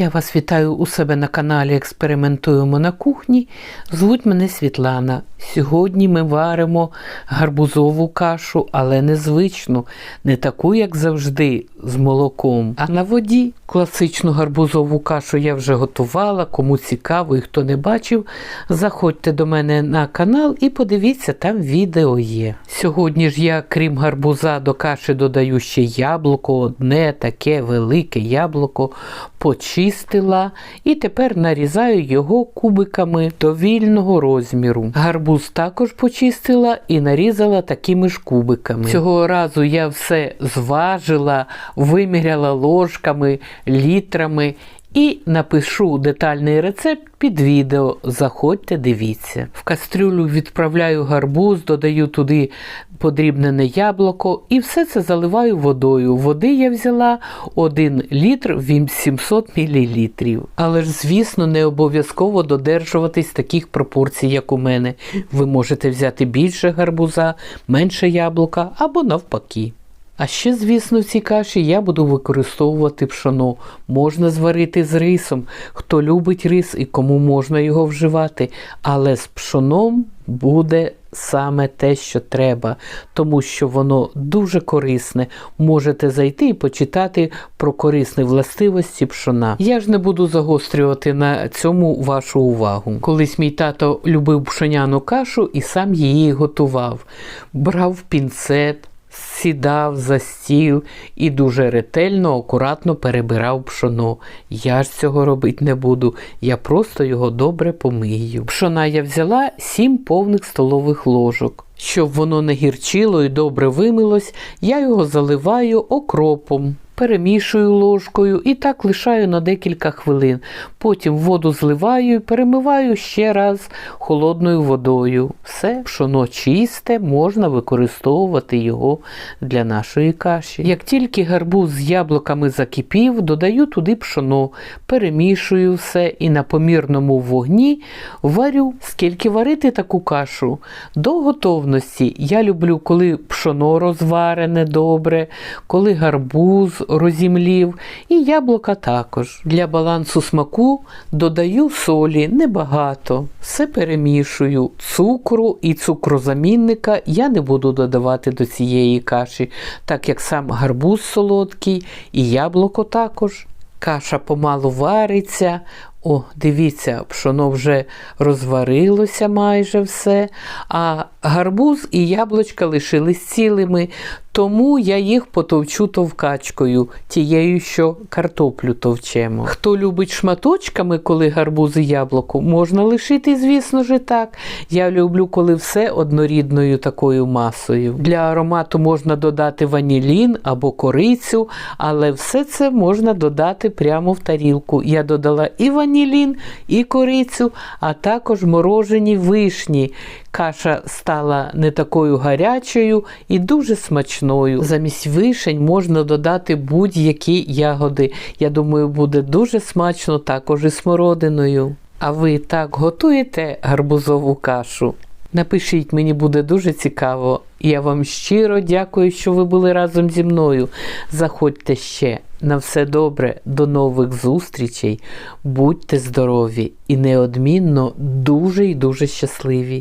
Я вас вітаю у себе на каналі Експериментуємо на кухні. Звуть мене Світлана. Сьогодні ми варимо гарбузову кашу, але незвичну, не таку, як завжди, з молоком, а на воді. Класичну гарбузову кашу я вже готувала. Кому цікаво і хто не бачив, заходьте до мене на канал і подивіться, там відео є. Сьогодні ж я, крім гарбуза, до каші додаю ще яблуко, одне таке велике яблуко почистила і тепер нарізаю його кубиками довільного розміру. Гарбуз також почистила і нарізала такими ж кубиками. Цього разу я все зважила, виміряла ложками, літрами. І напишу детальний рецепт під відео. Заходьте, дивіться. В кастрюлю відправляю гарбуз, додаю туди подрібнене яблуко і все це заливаю водою. Води я взяла 1 літр в 700 мл. Але ж, звісно, не обов'язково додержуватись таких пропорцій, як у мене. Ви можете взяти більше гарбуза, менше яблука або навпаки. А ще, звісно, в цій каші я буду використовувати пшоно. Можна зварити з рисом, хто любить рис і кому можна його вживати. Але з пшоном буде саме те, що треба, тому що воно дуже корисне. Можете зайти і почитати про корисні властивості пшона. Я ж не буду загострювати на цьому вашу увагу. Колись мій тато любив пшоняну кашу і сам її готував. Брав пінцет сідав за стіл і дуже ретельно, акуратно перебирав пшоно. Я ж цього робити не буду, я просто його добре помию. Пшона я взяла сім повних столових ложок. Щоб воно не гірчило і добре вимилось, я його заливаю окропом. Перемішую ложкою і так лишаю на декілька хвилин. Потім воду зливаю і перемиваю ще раз холодною водою. Все, пшоно чисте, можна використовувати його для нашої каші. Як тільки гарбуз з яблуками закипів, додаю туди пшоно, перемішую все і на помірному вогні варю. Скільки варити таку кашу? До готовності. Я люблю, коли пшоно розварене добре, коли гарбуз розімлів, і яблука також. Для балансу смаку додаю солі небагато. Все перемішую. Цукру і цукрозамінника я не буду додавати до цієї каші, так як сам гарбуз солодкий і яблуко також. Каша помалу вариться. О, дивіться, пшоно вже розварилося майже все, а гарбуз і яблучка лишились цілими, тому я їх потовчу товкачкою, тією, що картоплю товчемо. Хто любить шматочками, коли гарбуз і яблуко, можна лишити, звісно ж, так. Я люблю, коли все однорідною такою масою. Для аромату можна додати ванілін або корицю, але все це можна додати прямо в тарілку. Я додала і ванілін, і корицю, а також морожені вишні. Каша стала не такою гарячою і дуже смачною. Замість вишень можна додати будь-які ягоди. Я думаю, буде дуже смачно також і смородиною. А ви так готуєте гарбузову кашу? Напишіть, мені буде дуже цікаво. Я вам щиро дякую, що ви були разом зі мною. Заходьте ще. На все добре, до нових зустрічей. Будьте здорові і неодмінно дуже і дуже щасливі.